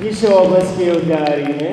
Більше обласків для Аріни.